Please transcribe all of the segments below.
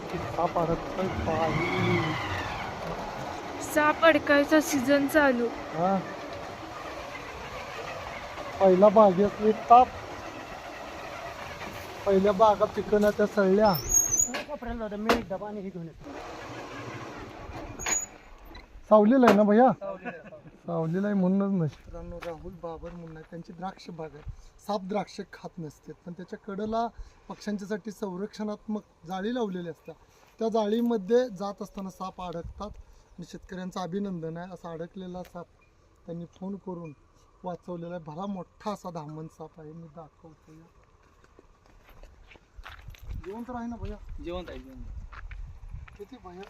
साप अडकतोय बाई. साप अडकायचा सीझन चालू. हा. पहिला बागेतली ताप. पहिल्या बागा पिकवल्या त्या सळल्या. वापरायला जातं मी डबा आणि हे घेऊन येतो सावलीला आहे. ना भैया सावलीला आहे म्हणूनच मित्रांनो राहुल बाबर म्हणून आहे त्यांची द्राक्ष बाग आहे साप द्राक्ष खात नसते पण त्याच्या कडेला पक्ष्यांच्यासाठी संरक्षणात्मक जाळी लावलेली असतात. त्या जाळीमध्ये जात असताना साप अडकतात. आणि शेतकऱ्यांचं अभिनंदन आहे. असा अडकलेला साप त्यांनी फोन करून वाचवलेला आहे. भला मोठा असा धामण साप आहे. मी दाखवतो या. जिवंत आहे ना भैया. जेवण आहे जेवण किती भैया?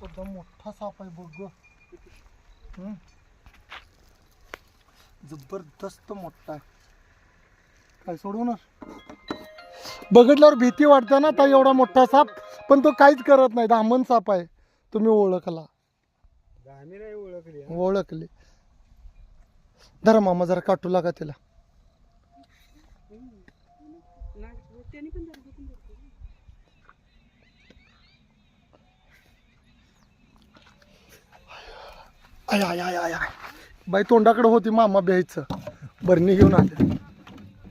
सध्या मोठा साप आहे. बघ. जबरदस्त मोठा आहे. काय सोडवणार? बघितल्यावर भीती वाटते ना ताई एवढा मोठा साप पण तो काहीच करत नाही. दामन साप आहे. तुम्ही ओळखला. आम्ही नाही ओळखली ओळखले. धरा मामा जरा काटू लागा तिला. आय आय आय आय आय. बाई तोंडाकडे होती मामा ब्यायचं. बरणी घेऊन आले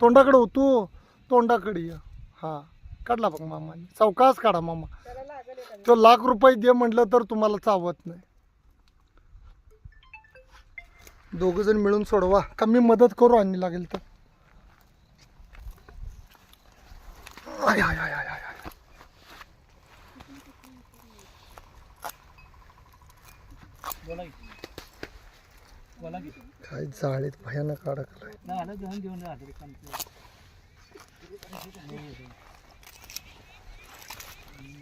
तोंडाकडे हो तू. तोंडाकडे ये. हा. काढला बघ मामाने. चौकाच काढा मामा. तो लाख रुपये दे म्हटलं तर तुम्हाला चावत नाही. दोघ जण मिळून सोडवा. का मी मदत करू आणि लागेल तर? आय आय आय आय आय बोला काय जाळीत भयानक अडकलाय.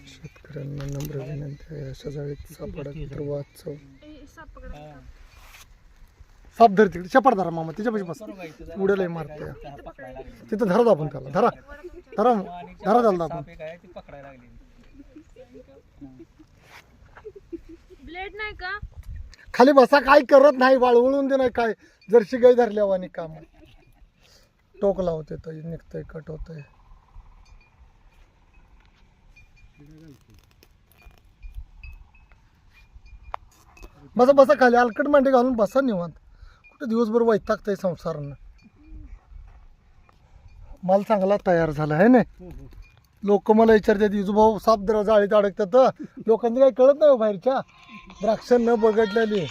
शेतकऱ्यांना नम्र विनंती आहे अशा जाळीत सापडत तर वाचव. साप पकडा. साप धर तिकडे चपाट धरा मामा तिच्यापाशी बस. जरा मारते. तिथं धरा दाबून त्याला धरा. धरा धरा त्याला साप दाबून ब्लेड नाही का? खाली बसा काय करत नाही वाळवळून दे नाही काय. जर्शी शिगाई धरल्यावर आणि काम. टोक लावते तर निघतंय कट होतंय. बसा बसा खाली अलकट मांडी घालून बसा निवांत. कुठे दिवसभर वैतागतंय संसारानं? माल चांगला तयार झाला आहे ना? हो, हो. लोक मला विचारतात इजूभाऊ साप जरा जाळीत अडकतात लोकांनी काही कळत नाही हो बाहेरच्या. द्राक्ष न बघितलेली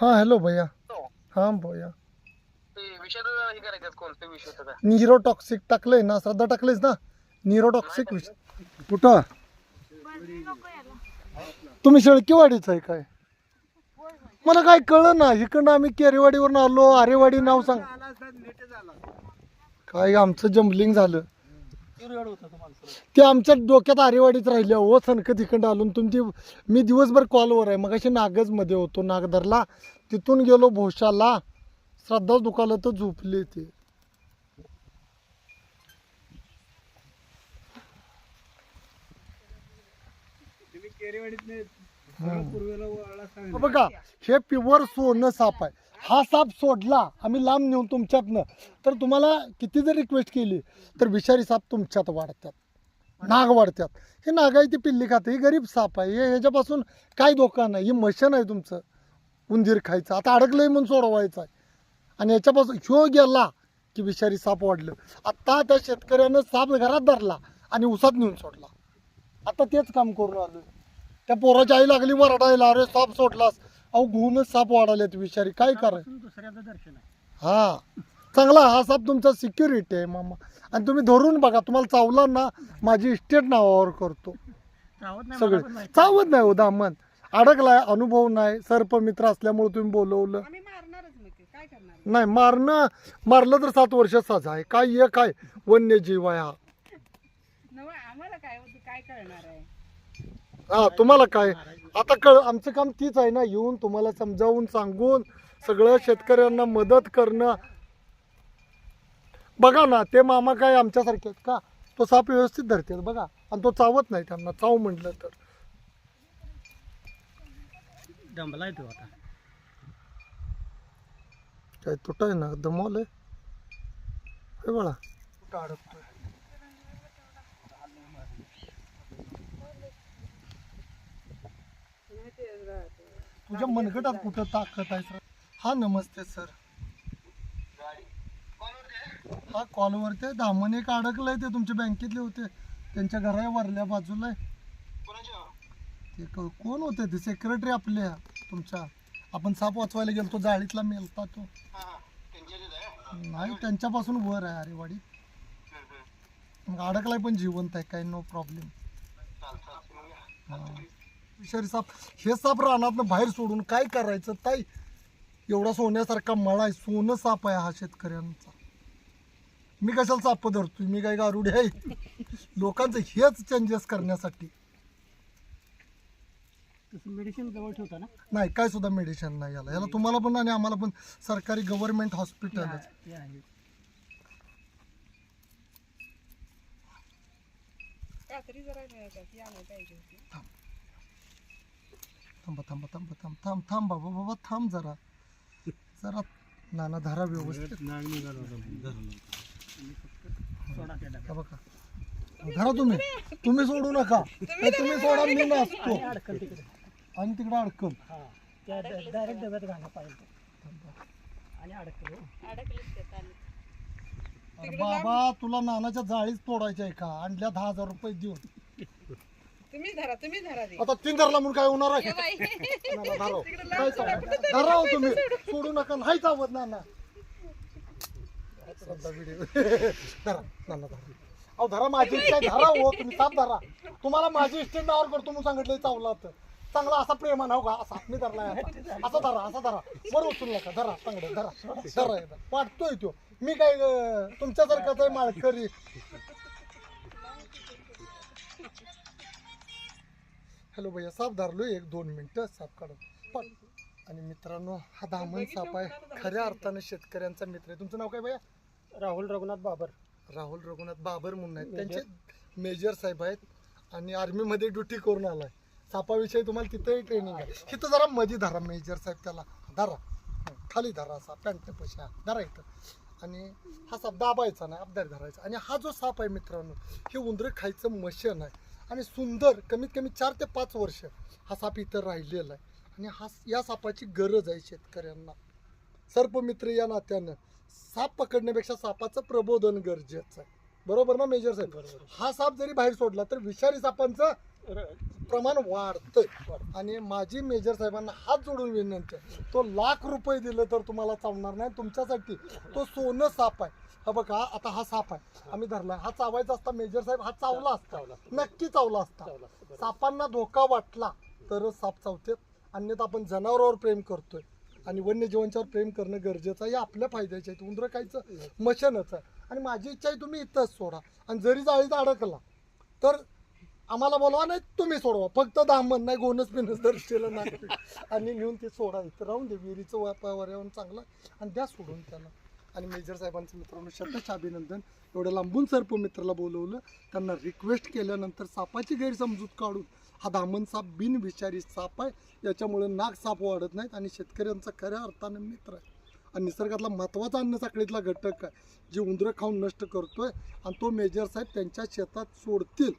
हा हॅलो भैया. हा. भैया. विषय हे करायचं कोणते विषय होता निरो टॉक्सिक टाकलंय ना श्रद्धा टाकलंयस ना? निरो टॉक्सिक विष कुठं? तुम्ही शेळकीवाडीच आहे काय? मला काय कळलं ना इकडनं आम्ही केरेवाडीवरून आलो आरेवाडी नाव सांग काय आमचं जम्बलिंग झालं. ते आमच्या डोक्यात आरेवाडीच राहिले. हो सनकत इकडं आलो आणि तुमची मी दिवसभर कॉलवर आहे. मग अशी नागजमध्ये होतो नागदरला. तिथून गेलो भोशाला. श्रद्धा दुखाला तर झोपले ते. बघा हे प्युअर सोनं साप आहे. हा साप सोडला आम्ही लांब नेऊन तुमच्यातनं. तर तुम्हाला किती जर रिक्वेस्ट केली तर विषारी साप तुमच्यात वाढतात नाग वाढतात. हे नागाई ती पिल्ली खाते ही गरीब साप आहे. हे ह्याच्यापासून काय धोका नाही हे मशन आहे तुमचं. उंदीर खायचं आता अडकलंय म्हणून सोडवायचं आहे. आणि याच्यापासून ह्यो गेला की विषारी साप वाढलं. आत्ता त्या शेतकऱ्यानं साप घरात धरला आणि उसात नेऊन सोडला. आता तेच काम करून आलोय. त्या पोराची आई लागली वरडायला अरे साप सोडलास. अहो गुहूनच साप वाढालेत विषारी. काय कराय दुसऱ्याचं दर्शन आहे. हा. चांगला हा साप तुमचा सिक्युरिटी आहे मामा. आणि तुम्ही धरून बघा तुम्हाला चावला ना माझी इस्टेट नावावर करतो. चावत नाही सगळे. मला पण माहिती. चावत नाही हो दामन. अडकलाय अनुभव नाही. सर्प मित्र असल्यामुळे तुम्ही बोलवलं. आम्ही मारणारच मग ते. काय करणार? नाही मारणं मारलं तर सात वर्ष सजा आहे. काय ये काय? वन्यजीव आहे हा. नव आम्हाला काय होतं? काय करणार आहे? हा तुम्हाला काय? आता कळ आमचं काम तीच आहे ना येऊन तुम्हाला समजावून सांगून सगळं शेतकऱ्यांना मदत करणं. बघा ना ते मामा काय आमच्यासारखे आहेत का? तो साप व्यवस्थित धरतात बघा. आणि तो चावत नाही त्यांना चाव म्हटलं तर. दमलाय तो आता. काय तुटाय ना? दमवलंय. हे बघा कुठं अडकतोय? तुझ्या मनगटात कुठं ताकद आहे सर? हा नमस्ते सर. हा कॉलवरती आहे दामन एक अडकलंय ते तुमच्या बँकेतले होते. त्यांच्या घरा वरल्या बाजूला आहे. ते कोण होते ते? सेक्रेटरी आपल्या तुमच्या. आपण साप वाचवायला गेलो तो जाळीतला मेलता तो. नाही त्यांच्यापासून वर आहे अरेवाडी. मग अडकलाय पण जिवंत आहे काही नो प्रॉब्लेम विषारी साप. हे साप रानातनं बाहेर सोडून काय करायचं ताई? एवढा सोन्यासारखा मळा आहे सोनं साप आहे हा शेतकऱ्यांचा. मी कशाला साप धरतोय? मी काय गारुडी आहे? लोकांचं हेच चेंजेस करण्यासाठी. तसं मेडिसिन जवळ ठेवता ना? नाही काय सुद्धा मेडिसिन नाही याला. याला तुम्हाला पण आणि आम्हाला पण सरकारी गव्हर्नमेंट हॉस्पिटल जरा ती आणायला पाहिजे होती थांबा थांबा थांबा थांब थांब थांब बाबा बाबा थांब जरा. जरा नाना धारा व्यवस्थित. हा बघा. धरा तुम्ही. तुम्ही सोडू नका. तुम्ही सोडा मी नसतो आणि तिकडे. अडकल. हा. डायरेक्ट डब्यात घाला पाहिजे. आणि अडकल. अरे बाबा तुला नानाच्या जाळीच तोडायच्या आहे का? आणल्या दहा हजार रुपये देऊन. तुम्ही धरा तुम्ही धरा आता तीन धरला म्हणून काय होणार आहे? ए बाई. नाना, धराव. धराव तुम्ही. सोडू. नका नाही चावत नाना धरा नाना धरा. अहो धरा माझी इच्छा आहे, धरा हो तुम्ही साप धरा. तुम्हाला माझी इच्छा नावावर करतो म्हणून सांगितलं चावला तर. चांगला असा प्रेमान हो का? असा मी धरलाय आता. असा धरा असा धरा. वर उचलू नका धरा चांगलं धरा. धरा एकदा. वाटतोय तो. मी काय अं, तुमच्यासारखाच आहे माळकरी. हॅलो भैया साप धरलोय एक दोन मिनिटं साप काढून. पण आणि मित्रांनो हा दामन साप आहे. खऱ्या अर्थानं शेतकऱ्यांचा मित्र आहे. तुमचं नाव काय भैया? राहुल रघुनाथ बाबर. राहुल रघुनाथ बाबर म्हणून आहेत. त्यांचे मेजर साहेब आहेत. आणि आर्मीमध्ये ड्युटी करून आलाय. सापाविषयी तुम्हाला तिथेही ट्रेनिंग आहे. इथं जरा मधी धरा मेजर साहेब त्याला. धरा. हं, खाली धरा असा. पॅन्ट पैसे. धरा इथं. आणि हा साप दाबायचा नाही अबदार धरायचा. आणि हा जो साप आहे मित्रांनो हे उंदरं खायचं मशीन आहे. आणि सुंदर कमीत कमी चार ते पाच वर्ष हा साप इथं राहिलेला आहे. आणि हा या सापाची गरज आहे शेतकऱ्यांना. सर्पमित्र या नात्यानं साप पकडण्यापेक्षा सापाचं प्रबोधन गरजेचं आहे. बरोबर ना मेजर साहेब? हा साप जरी बाहेर सोडला तर विषारी सापांचं प्रमाण वाढतंय. आणि माझी मेजर साहेबांना हात जोडून विनंती आहे तो लाख रुपये दिले तर तुम्हाला चावणार नाही तुमच्यासाठी तो सोनं साप आहे. हा बघा आता हा साप आहे. आम्ही धरला हा चावायचा असता मेजर साहेब हा चावला असता. नक्की चावला असता. सापांना धोका वाटला तरच साप चावतात. अन्यथा आपण जनावरावर प्रेम करतोय. आणि वन्यजीवांच्यावर प्रेम करणं गरजेचं आहे. हे आपल्या फायद्याचे आहे उंदरं खायचं मशनच आहे. आणि माझी इच्छा आहे तुम्ही इथंच सोडा. आणि जरी जाळीत अडकला तर आम्हाला बोलवा नाही तुम्ही सोडवा. फक्त दामन नाही गोनस बिनस दर्शेला नाही आणि नेऊन ते सोडा. इथं राहून दे विहिरीचं वा- पर्यावरण चांगलं आणि द्या सोडून त्याला. आणि मेजर साहेबांचं मित्रांनो शतच अभिनंदन. एवढं लांबून सर्प मित्राला बोलवलं. त्यांना रिक्वेस्ट केल्यानंतर सापाची गैरसमजूत काढून हा दामन साप बिनविषारी साप आहे. याच्यामुळे नाग साप वाढत नाहीत आणि शेतकऱ्यांचा खऱ्या अर्थानं मित्र आहे. आणि निसर्गातला महत्त्वाचा अन्न साखळीतला घटक आहे जे उंदरं खाऊन नष्ट करतो आहे आणि तो मेजर साहेब त्यांच्या शेतात सोडतील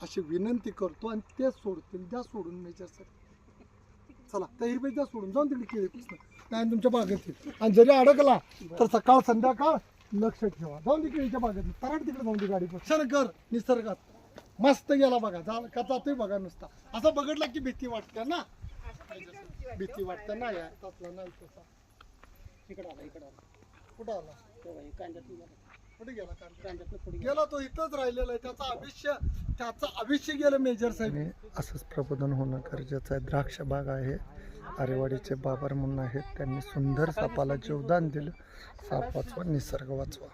अशी विनंती करतो आणि ते सोडतील द्या सोडून मेजर साहेब. चला त्या हिरवे द्या सोडून जाऊन तिकडे केळी पुसणं. नाही तुमच्या बागेत येईल. आणि जरी अडकला तर सकाळ संध्याकाळ लक्ष ठेवा. जाऊन दे केळीच्या बागेत. तराट तिकडे जाऊन दे गाडी कर निसर्गात. मस्त गेला बघा. जा का जातोय बघा नुसता. असं बघडला की भीती वाटते ना? भीती वाटते ना? या तसला नाही तसा. इकडं आला इकडं आला. कुठं आला. कुठे गेला कांदा? कांद्यातनं पुढे गेला. तो इथंच राहिलेला आहे. त्याचं आयुष्य त्याचं आयुष्य गेलं मेजर साहेब. असंच प्रबोधन होणं गरजेचं आहे. द्राक्ष बाग आहे. आरेवाडीचे बाबर म्हणून आहेत. त्यांनी सुंदर सापाला जीवदान दिलं. साप वाचवा निसर्ग वाचवा.